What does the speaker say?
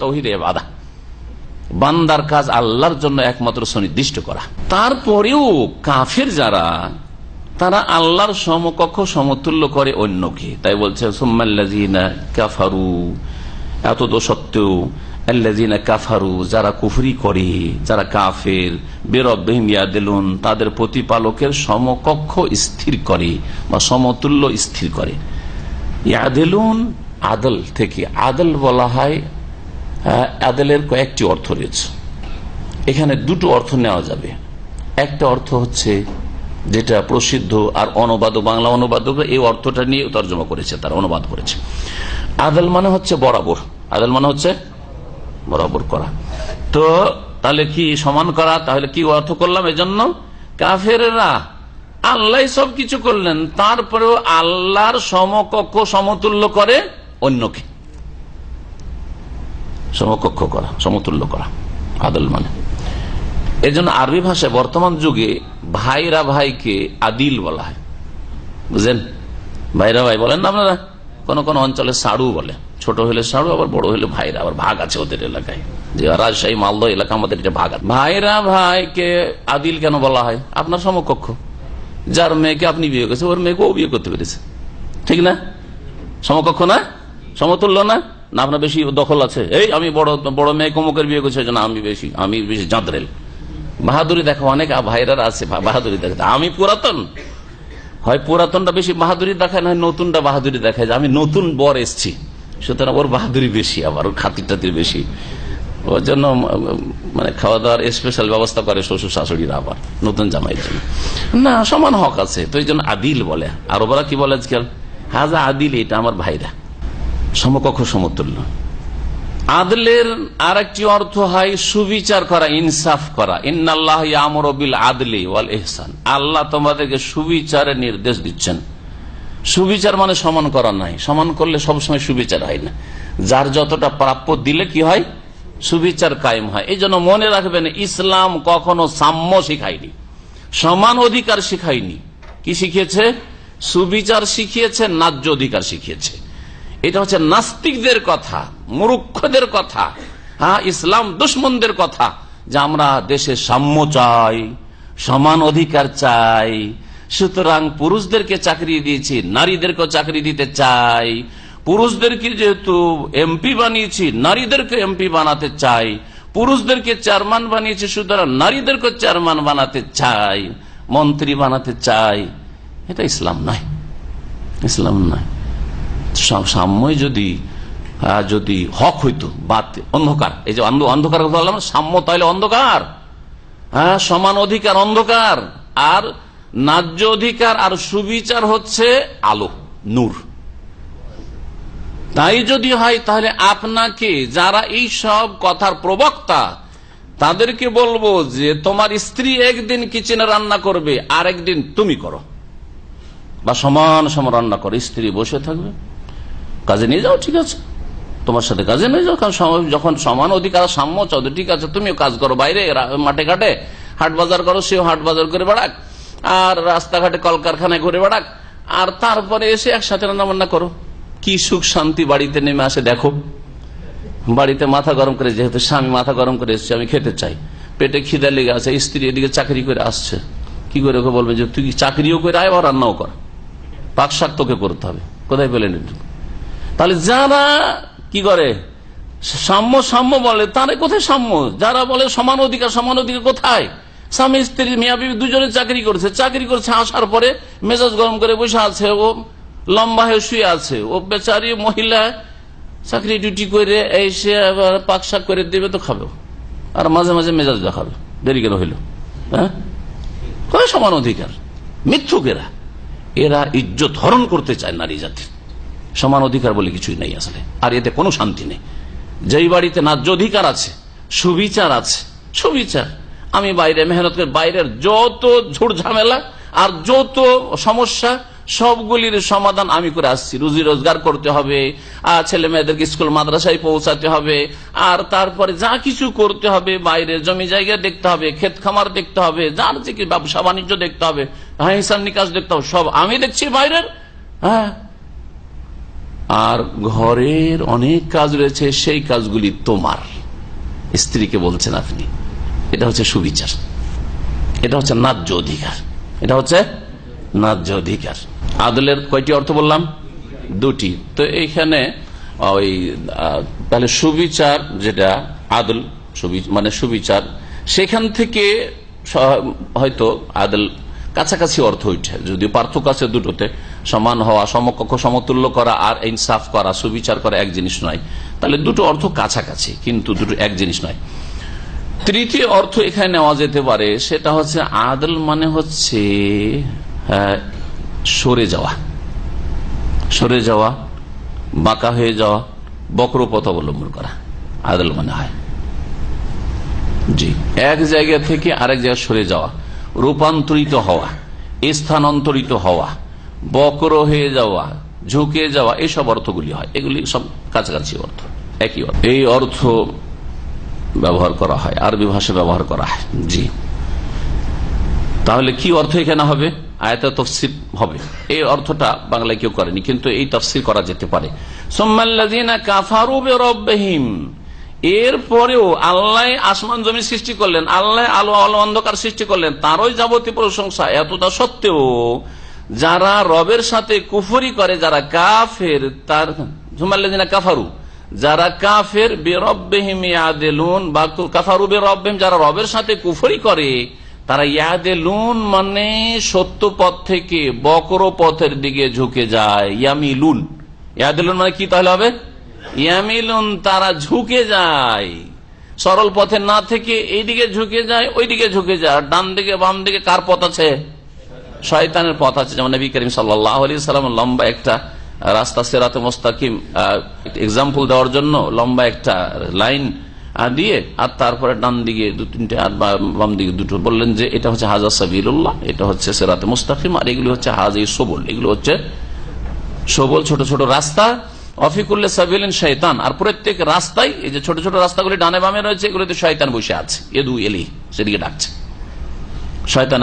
তৌহিদ বাধা বান্দার কাজ আল্লাহর জন্য একমাত্র সুনির্দিষ্ট করা। তারপরেও কাফের যারা, তারা আল্লাহর সমকক্ষ সমতুল্য করে অন্যকে। তাই বলছে সোম্মাল্লাজিনা কাফারু এত সত্ত্বেও কাফারু যারা কুফরি করে, যারা কাফের বেরবিয়া দিলুন তাদের প্রতিপালকের সমকক্ষ স্থির করে বা সমতুল্য স্থির করে। ইয়াদেলুন আদল থেকে আদল বলা হয় আদলের কয়েকটি অর্থ রয়েছে। এখানে দুটো অর্থ নেওয়া যাবে। একটা অর্থ হচ্ছে যেটা প্রসিদ্ধ আর অনুবাদ, বাংলা অনুবাদক এই অর্থটা নিয়ে তর্জমা করেছে, তারা অনুবাদ করেছে। আদল মানে হচ্ছে বরাবর। আদল মানে হচ্ছে বরাবর করা। তো তাহলে কি সমান করা? তাহলে কি অর্থ করলাম? এজন্য কাফেরা আল্লাহ সব কিছু করলেন, তারপরেও আল্লাহর সমকক্ষ সমতুল্য করে অন্যকে। সমকক্ষ করা, সমতুল্য করা, আদল মানে। এই জন্য আরবি ভাষায় বর্তমান যুগে ভাইরা ভাইকে আদিল বলা হয়। বুঝলেন? ভাইরা ভাই বলেন না আপনারা? কোন কোন অঞ্চলে সাড়ু বলে। ছোট হলে সাড়ু, আবার বড় হলে ভাইরা, আবার ভাগ আছে ওদের এলাকায়। যে রাজশাহী, মালদহ এলাকা আমাদের এটা ভাগ আছে। ভাইরা ভাইকে আদিল কেন বলা হয়? আপনার সমকক্ষ। যার মেয়েকে আপনি বিয়ে করেছে ওর মেয়েকে ও বিয়ে করতে পেরেছে ঠিক না? সমকক্ষ না? সমতুল্য না? না, আপনার বেশি দখল আছে। এই, আমি বড় বড় মেয়ে কমকের বিয়ে করছি না আমি বেশি আমি বেশি জাঁদরেল। বাহাদুরি দেখা, অনেক ভাইরার আছে বাহাদুরি দেখা। আমি পুরাতন। হয় পুরাতনটা বেশি বাহাদুরি দেখায়, না নতুনটা বাহাদুরি দেখায় যে আমি নতুন বর এসছি। সুতরাং ওর বাহাদুরি বেশি আবার, ওর খাতির টাতির বেশি। ওর জন্য মানে খাওয়া দাওয়ার স্পেশাল ব্যবস্থা করে শ্বশুর শাশুড়িরা আবার, নতুন জামাইয়ের জন্য। না, সমান হক আছে, তো এই জন্য আদিল বলে। আর ওরা কি বলে আজকাল? হাজা আদিল, এটা আমার ভাইরা। সমকক্ষ সমতুল্য। আদলের আর একটি অর্থ হয় সুবিচার করা, ইনসাফ করা। ইন্নাল্লাহ আমরবিল আদলি ওয়াল এহসান আল্লাহ তোমাদেরকে সুবিচারের নির্দেশ দিচ্ছেন। সুবিচার মানে সমান করা নাই সমান করলে সবসময় সুবিচার হয় না। যার যতটা প্রাপ্য দিলে কি হয়? সুবিচার কায়েম হয়। এই জন্য মনে রাখবেন, ইসলাম কখনো সাম্য শিখায়নি। সমান অধিকার শিখায়নি। কি শিখিয়েছে? সুবিচার শিখিয়েছে, ন্যায্য অধিকার শিখিয়েছে। এটা হচ্ছে নাস্তিকদের কথা, মূর্খদের কথা হ্যাঁ ইসলাম দুশ্মনদের কথা, যে আমরা দেশে সাম্য চাই, সমান অধিকার চাই। সুতরাং পুরুষদেরকে চাকরি দিয়েছি নারীদেরকে চাকরি দিতে চাই। পুরুষদেরকে যেহেতু এমপি বানিয়েছি, নারীদেরকে এমপি বানাতে চাই। পুরুষদেরকে চেয়ারম্যান বানিয়েছি, সুতরাং নারীদেরকে চেয়ারম্যান বানাতে চাই, মন্ত্রী বানাতে চাই। এটা ইসলাম নয়। ইসলাম নয়। সাম্যই যদি যদি হক হইতো বাদ অন্ধকার। এই যে অন্ধকার বললাম সাম্য তাহলে অন্ধকার। হ্যাঁ সমান অধিকার অন্ধকার। আর ন্যায্য অধিকার আর সুবিচার হচ্ছে আলো, নূর। তাই যদি হয়, তাহলে আপনাকে যারা এই সব কথার প্রবক্তা, তাদেরকে বলব যে তোমার স্ত্রী একদিন কিচেনে রান্না করবে আর একদিন তুমি করো। বা সমান সমান রান্না করো, স্ত্রী বসে থাকবে। কাজে নিয়ে যাও, ঠিক আছে। তোমার সাথে কাজে নিয়ে যাও, কারণ যখন সমান অধিকার, সাম্য চাও ঠিক আছে তুমিও কাজ করো বাইরে মাঠে ঘাটে। হাট বাজার করো, সেও হাট বাজার করে বেড়াক। আর রাস্তাঘাটে কলকারখানায় ঘুরে বেড়াক। আর তারপরে এসে একসাথে রান্নাবান্না করো। কি সুখ শান্তি বাড়িতে নেমে আসে, দেখো। বাড়িতে মাথা গরম করে, যেহেতু স্বামী মাথা গরম করে এসছে, আমি খেতে চাই। পেটে খিদা লেগে আছে, স্ত্রী এদিকে চাকরি করে আসছে। কি করে ওকে বলবে যে, তুই চাকরিও করে আয় বা রান্নাও কর? পাক শাক তোকে করতে হবে। কোথায় পেলেন তাহলে যারা কি করে? সাম্য সাম্য বলে, তারা কোথায় সাম্য? যারা বলে সমান অধিকার সমান অধিকার কোথায়? স্বামী, স্ত্রী, মিয়া, বিবি দুজনে চাকরি করছে। চাকরি করছে, আসার পরে মেজাজ গরম করে বসে আছে, ও লম্বা হয়ে শুয়ে আছে। ও বেচারি মহিলা, চাকরি ডিউটি করে এসে আবার পাক শাক করে দেবে তো খাবে। আর মাঝে মাঝে মেজাজ দেখাবে। দেরি কেন হইল? হ্যাঁ? সমান অধিকার? মিথ্যুকেরা এরা ইজ্জত হরণ করতে চায় নারী জাতির। সমান অধিকার বলে কিছুই নেই আসলে। আর এতে কোনো শান্তি নেই। যেই বাড়িতে ন্যায্য অধিকার আছে, সুবিচার আছে, সুবিচার। আমি বাইরে মেহনত করে, বাইরের যত ঝুড় ঝামেলা আর যত সমস্যা, সবগুলির সমাধান আমি করে আসছি। রুজি রোজগার করতে হবে, আর ছেলে মেয়েদেরকে স্কুল, মাদ্রাসায় পৌঁছাতে হবে, আর তারপরে যা কিছু করতে হবে বাইরে জমি জায়গা দেখতে হবে, ক্ষেত খামার দেখতে হবে, যার যে ব্যবসা, বাণিজ্য দেখতে হবে হ্যাঁ হিসাব নিকাশ দেখতে হবে, সব আমি দেখছি বাইরের হ্যাঁ। আর ঘরের অনেক কাজ রয়েছে, সেই কাজগুলি তোমার। স্ত্রীকে বলছেন আপনি, এটা হচ্ছে সুবিচার। এটা হচ্ছে ন্যায্য অধিকার। এটা হচ্ছে ন্যায্য অধিকার। আদলের কয়টি অর্থ বললাম? দুটি। তো এইখানে ওই তাহলে সুবিচার যেটা, আদল মানে সুবিচার, সেখান থেকে হয়তো আদল কাছাকাছি অর্থ হইছে যদি পার্থক্য আছে দুটোতে সমান হওয়া সমকক্ষ সমতুল্য করা আর ইনসাফ করা সুবিচার করা এক জিনিস নয়। তাহলে দুটো অর্থ কাছাকাছি কিন্তু দুটো এক জিনিস নয়। তৃতীয় অর্থ এখানে নেওয়া যেতে পারে সেটা হচ্ছে আদল মানে হচ্ছে হ্যাঁ, সরে যাওয়া। সরে যাওয়া বাঁকা হয়ে যাওয়া বক্র পথ অবলম্বন করা আদল মানে হয়। জি এক জায়গা থেকে আরেক জায়গায় সরে যাওয়া। রূপান্তরিত হওয়া, স্থানান্তরিত হওয়া, বক্র হয়ে যাওয়া, ঝুঁকে যাওয়া এইসব অর্থগুলি হয়। এগুলি সব কাছাকাছি অর্থ, একই অর্থ। এই অর্থ ব্যবহার করা হয়, আরবি ভাষা ব্যবহার করা হয়। জি। তাহলে কি অর্থ এখানে হবে? আয়তা তফসির হবে। এই অর্থটা বাংলায় কেউ করেনি, কিন্তু এই তফসির করা যেতে পারে। সোম্মাল্লাযীনা কাফারু বিরাব্বিহিম। এরপরেও আল্লাহ আসমান জমি সৃষ্টি করলেন, আল্লাহ আলো আলো অন্ধকার সৃষ্টি করলেন, তারই যাবতীয় প্রশংসা। এতটা সত্ত্বেও যারা রবের সাথে কুফরি করে, যারা কাফের, তার জুমাল্লাদিনা কাফারু, যারা কাফের, বেরব্বেহিম ইয়াদেলুন বা কাফারু বেরব্বেহিম, যারা রবের সাথে কুফরি করে, তারা ইয়াদেলুন মানে সত্য পথ থেকে বকর পথের দিকে ঝুঁকে যায় ইয়ামি ইয়ামিলুন। ইয়াদেলুন মানে কি তাহলে হবে? ইয়ামিলুন, তারা ঝুঁকে যায়। সরল পথে না থেকে এইদিকে ঝুঁকে যায়, ওইদিকে ঝুঁকে যায়। ডান দিকে, বাম দিকে কার পথ আছে? শয়তানের পথ আছে। যেমন নবী করিম সাল্লাম লম্বা একটা রাস্তা, সেরাতে মোস্তাকিম এক্সাম্পল দেওয়ার জন্য লম্বা একটা লাইন দিয়ে, আর তারপরে ডান দিকে দু তিনটে, আর বাম দিকে দুটো বললেন যে এটা হচ্ছে হাজা সাবিরুল্লাহ এটা হচ্ছে সেরাতে মুস্তাকিম, আর এগুলি হচ্ছে হাজি সবল। এগুলো হচ্ছে সবল, ছোট ছোট রাস্তা। অফিকুল্লে সাবিলেন শৈতান আর প্রত্যেক রাস্তায়, এই যে ছোট ছোট রাস্তাগুলি ডানে বামে রয়েছে, এগুলোতে শয়তান বসে আছে। এদু এলি, সেদিকে ডাকছে। শয়তান